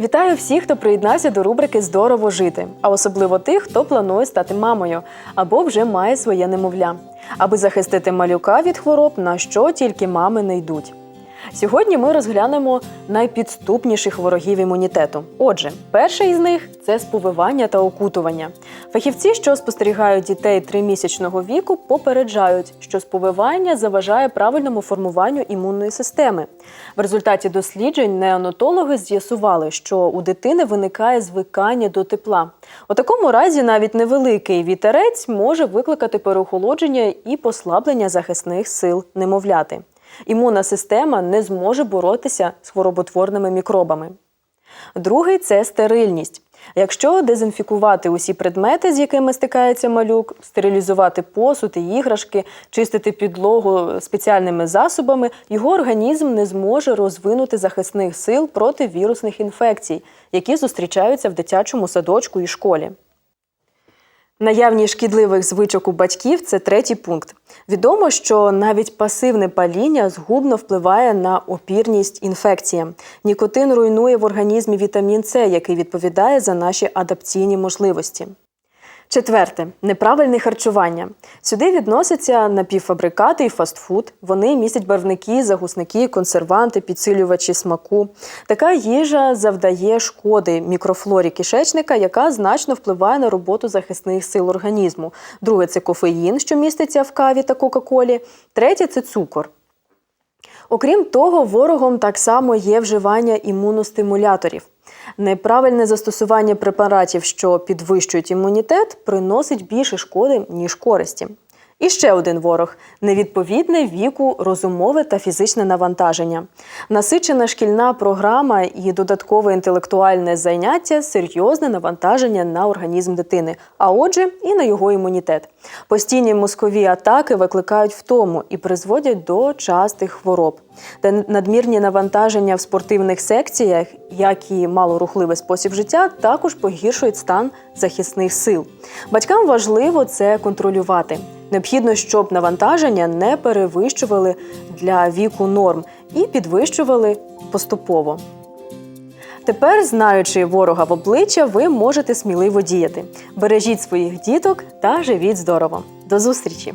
Вітаю всіх, хто приєднався до рубрики Здорово жити, а особливо тих, хто планує стати мамою або вже має своє немовля, аби захистити малюка від хвороб, на що тільки мами не йдуть. Сьогодні ми розглянемо найпідступніших ворогів імунітету. Отже, перший із них це сповивання та окутування. Фахівці, що спостерігають дітей тримісячного віку, попереджають, що сповивання заважає правильному формуванню імунної системи. В результаті досліджень неонатологи з'ясували, що у дитини виникає звикання до тепла. У такому разі навіть невеликий вітерець може викликати переохолодження і послаблення захисних сил немовляти. Імунна система не зможе боротися з хвороботворними мікробами. Другий це стерильність. Якщо дезінфікувати усі предмети, з якими стикається малюк, стерилізувати посуд і іграшки, чистити підлогу спеціальними засобами, його організм не зможе розвинути захисних сил проти вірусних інфекцій, які зустрічаються в дитячому садочку і школі. Наявність шкідливих звичок у батьків це третій пункт. Відомо, що навіть пасивне паління згубно впливає на опірність інфекціям. Нікотин руйнує в організмі вітамін С, який відповідає за наші адапційні можливості. Четверте неправильне харчування. Сюди відносяться напівфабрикати і фастфуд. Вони містять барвники, загусники, консерванти, підсилювачі смаку. Така їжа завдає шкоди мікрофлорі кишечника, яка значно впливає на роботу захисних сил організму. Друге це кофеїн, що міститься в каві та Кока-Колі. Третє це цукор. Окрім того, ворогом так само є вживання імуностимуляторів. Неправильне застосування препаратів, що підвищують імунітет, приносить більше шкоди, ніж користі. І ще один ворог невідповідне віку, розумове та фізичне навантаження. Насичена шкільна програма і додаткове інтелектуальне заняття серйозне навантаження на організм дитини, а отже, і на його імунітет. Постійні мозкові атаки викликають втому і призводять до частих хвороб. Та надмірні навантаження в спортивних секціях, як і малорухливий спосіб життя, також погіршують стан захисних сил. Батькам важливо це контролювати. Необхідно, щоб навантаження не перевищували для віку норм і підвищували поступово. Тепер, знаючи ворога в обличчя, ви можете сміливо діяти. Бережіть своїх діток та живіть здорово. До зустрічі!